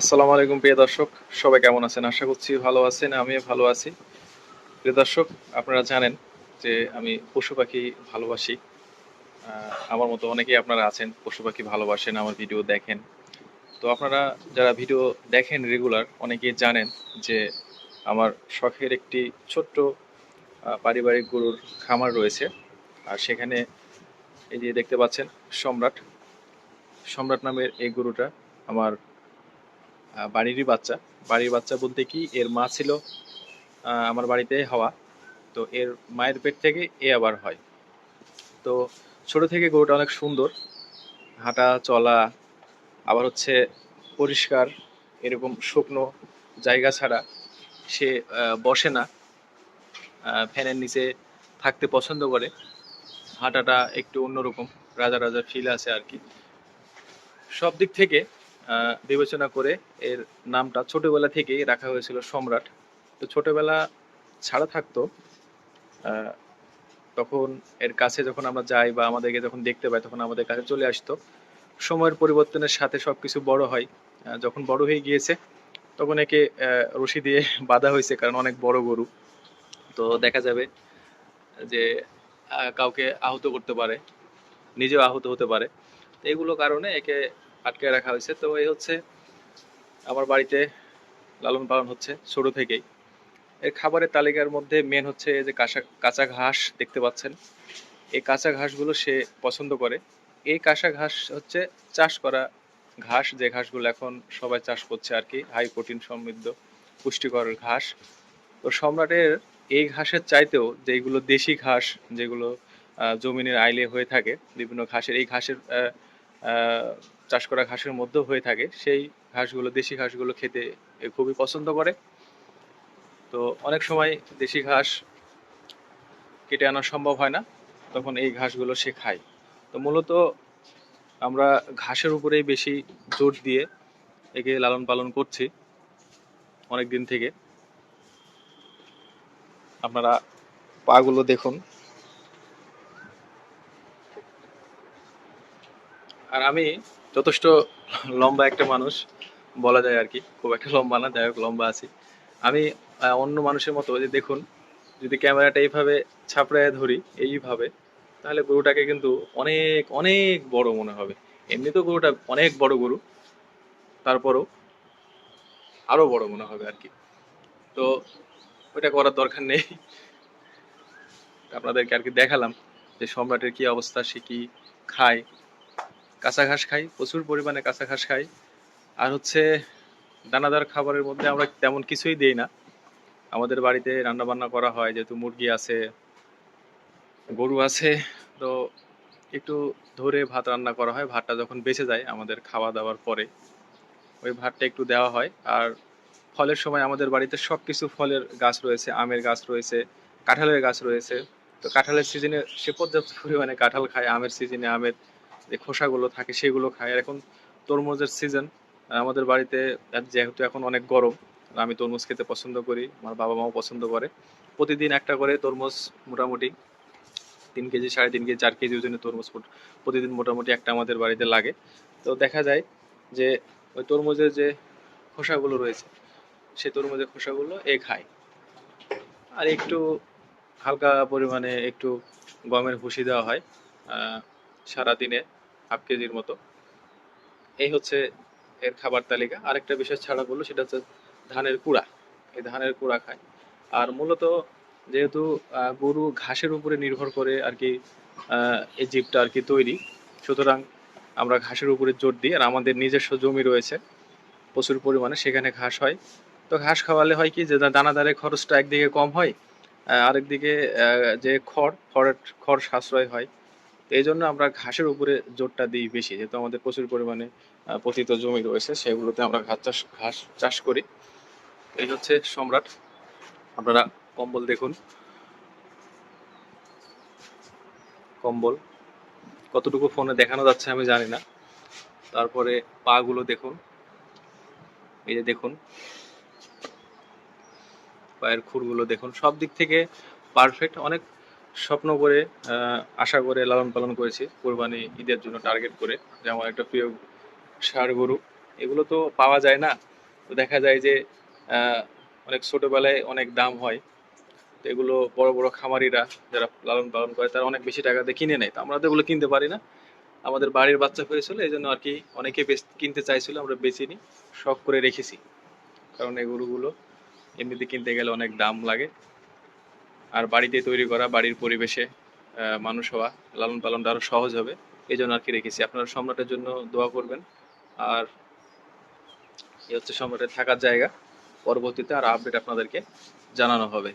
আসসালামু আলাইকুম, প্রিয় দর্শক। সবাই কেমন আছেন? আশা করছি ভালো আছেন, আমিও ভালো আছি। প্রিয় দর্শক, আপনারা জানেন যে আমি পশু পাখি ভালোবাসি। আমার মতো অনেকেই আপনারা আছেন, পশু পাখি ভালোবাসেন, আমার ভিডিও দেখেন। তো আপনারা যারা ভিডিও দেখেন রেগুলার, অনেকেই জানেন যে আমার শখের একটি ছোট্ট পারিবারিক গরুর খামার রয়েছে। আর সেখানে এই যে দেখতে পাচ্ছেন, সম্রাট। সম্রাট নামের এই গরুটা আমার বাড়িরই বাচ্চা। বাড়ির বাচ্চা বলতে কি, এর মা ছিল আমার বাড়িতে হওয়া। তো এর মায়ের পেট থেকে এ আবার হয়। তো ছোট থেকে গরুটা অনেক সুন্দর। হাঁটা, চলা, আবার হচ্ছে পরিষ্কার, এরকম শুকনো জায়গা ছাড়া সে বসে না। ফ্যানের নিচে থাকতে পছন্দ করে। হাঁটাটা একটু অন্যরকম রাজা রাজা ফিল আছে আর কি। সব দিক থেকে বিবেচনা করে এর নামটা ছোটবেলা থেকেই রাখা হয়েছিল সম্রাট। তো ছোটবেলা ছাড়া থাকতো তখন এর কাছে যখন আমরা যাই বা আমাদেরকে যখন দেখতে পাই, তখন আমাদের কাছে চলে আসতো। সময়ের পরিবর্তনের সাথে সবকিছু বড় হয়। যখন বড় হয়ে গিয়েছে, তখন একে রশি দিয়ে বাঁধা হয়েছে কারণ অনেক বড় গরু। তো দেখা যাবে যে কাউকে আহত করতে পারে, নিজেও আহত হতে পারে। এগুলো কারণে একে আটকে রাখা হয়েছে। তো এই হচ্ছে আমার বাড়িতে লালন পালন হচ্ছে ছোট থেকেই। এর খাবারের তালিকার মধ্যে মেন হচ্ছে যে কাঁচা কাঁচা ঘাস দেখতে পাচ্ছেন। এই কাঁচা ঘাসগুলো সে পছন্দ করে। এই কাঁচা ঘাস হচ্ছে চাষ করা ঘাস। যে ঘাসগুলো এখন সবাই চাষ করছে আর কি হাই প্রোটিন সমৃদ্ধ, পুষ্টিকর ঘাস। তো সম্রাটের এই ঘাসের চাইতেও যেগুলো দেশি ঘাস, যেগুলো জমিনের আইলে হয়ে থাকে, বিভিন্ন ঘাসের, এই ঘাসের চাষ করা ঘাসের মধ্যেও হয়ে থাকে। সেই ঘাসগুলো, দেশি ঘাসগুলো খেতে খুবই পছন্দ করে। তো অনেক সময় দেশি ঘাস কেটে আনা সম্ভব হয় না, তখন এই ঘাসগুলো সে খায়। তো মূলত আমরা ঘাসের উপরেই বেশি জোর দিয়ে একে লালন পালন করছি অনেক দিন থেকে। আপনারা পাগুলো দেখুন। আর আমি যথেষ্ট লম্বা একটা মানুষ, বলা যায় আর কি, খুব একটা লম্বা না, যাই হোক, লম্বা আছি। আমি অন্য মানুষের মতো যে দেখুন, যদি ক্যামেরাটা এইভাবে ছাপড়ায় ধরি, এইভাবে, তাহলে গরুটাকে কিন্তু অনেক অনেক বড় মনে হবে। এমনিতেও গরুটা অনেক বড় গরু, তারপরও আরও বড় মনে হবে আর কি। তো ওইটা করার দরকার নেই। আপনাদেরকে আর কি দেখালাম যে সম্রাটের কি অবস্থা, সে কি খায় কাঁচা ঘাস খাই, প্রচুর পরিমাণে কাঁচা ঘাস খাই। আর হচ্ছে দানাদার খাবারের মধ্যে আমরা তেমন কিছুই দেই না। আমাদের বাড়িতে রান্না বান্না করা হয়, যেহেতু মুরগি আছে, গরু আছে, তো একটু ধরে ভাত রান্না করা হয়। ভাতটা যখন বেঁচে যায় আমাদের খাওয়া দাওয়ার পরে, ওই ভাতটা একটু দেওয়া হয়। আর ফলের সময় আমাদের বাড়িতে সব কিছু ফলের গাছ রয়েছে, আমের গাছ রয়েছে, কাঁঠালের গাছ রয়েছে। তো কাঁঠালের সিজনে সে পর্যাপ্ত পরিমাণে কাঁঠাল খায়, আমের সিজনে আমের যে খোসাগুলো থাকে সেগুলো খায়। আর এখন তরমুজের সিজন আমাদের বাড়িতে যেহেতু এখন অনেক গরম, আমি তরমুজ খেতে পছন্দ করি, আমার বাবা মাও পছন্দ করে। প্রতিদিন একটা করে তরমুজ মোটামুটি তিন কেজি, সাড়ে তিন কেজি, চার কেজি ওজনের তরমুজ প্রতিদিন মোটামুটি একটা আমাদের বাড়িতে লাগে। তো দেখা যায় যে ওই তরমুজের যে খোসাগুলো রয়েছে, সেই তরমুজের খোসাগুলো এ খায়। আর একটু হালকা পরিমাণে একটু গমের ভুসি দেওয়া হয় সারাদিনে। হাফ কেজির মতো। এই হচ্ছে এর খাবার তালিকা। আরেকটা বিষয় ছাড়া বলল, সেটা হচ্ছে ধানের কুড়া। এই ধানের কুড়া খায়। আর মূলত যেহেতু গরু ঘাসের উপরে নির্ভর করে আর কি এই জীবটা আর কি তৈরি, সুতরাং আমরা ঘাসের উপরে জোর দিই। আর আমাদের নিজস্ব জমি রয়েছে, প্রচুর পরিমাণে, সেখানে ঘাস হয়। তো ঘাস খাওয়ালে হয় কি, যে দানাদারের খরচটা একদিকে কম হয় আরেকদিকে যে খড়, খড়ের, খড় সাশ্রয় হয় তো এই জন্য আমরা ঘাসের উপরে জোরটা দিই বেশি, যেহেতু আমাদের প্রচুর পরিমাণে পতিত জমি রয়েছে, সেগুলোতে আমরা ঘাস চাষ ঘাস চাষ করি। এই হচ্ছে সম্রাট। আপনারা কম্বল দেখুন। কম্বল। কতটুকু ফোনে দেখানো যাচ্ছে আমি জানি না। তারপরে পা গুলো দেখুন। এই যে দেখুন। পায়ের খুরগুলো দেখুন। সব দিক থেকে পারফেক্ট অনেক স্বপ্ন করে আশা করে, লালন পালন করেছি, কোরবানি ঈদের জন্য টার্গেট করে, যে আমার একটা প্রিয় ষাড় গরু। এগুলো তো পাওয়া যায় না। তো দেখা যায় যে অনেক ছোটোবেলায় অনেক দাম হয়। তো এগুলো বড় বড় খামারিরা যারা লালন পালন করে, তারা অনেক বেশি টাকা দিয়ে কিনে নেয়। তো আমরা তো এগুলো কিনতে পারি না। আমাদের বাড়ির বাচ্চা হয়েছিল এই জন্য আর কি অনেকে কিনতে চাইছিল, আমরা বেচিনি শখ করে রেখেছি। কারণ এই গরুগুলো এমনিতে কিনতে গেলে অনেক দাম লাগে। আর বাড়িতে তৈরি করা, বাড়ির পরিবেশে মানুষ হওয়া, লালন পালনটা আরও সহজ হবে। এই জন্য আর কি রেখেছি। আপনারা সম্রাটের জন্য দোয়া করবেন। আর এ হচ্ছে সম্রাটের থাকার জায়গা। পরবর্তীতে আর আপডেট আপনাদেরকে জানানো হবে।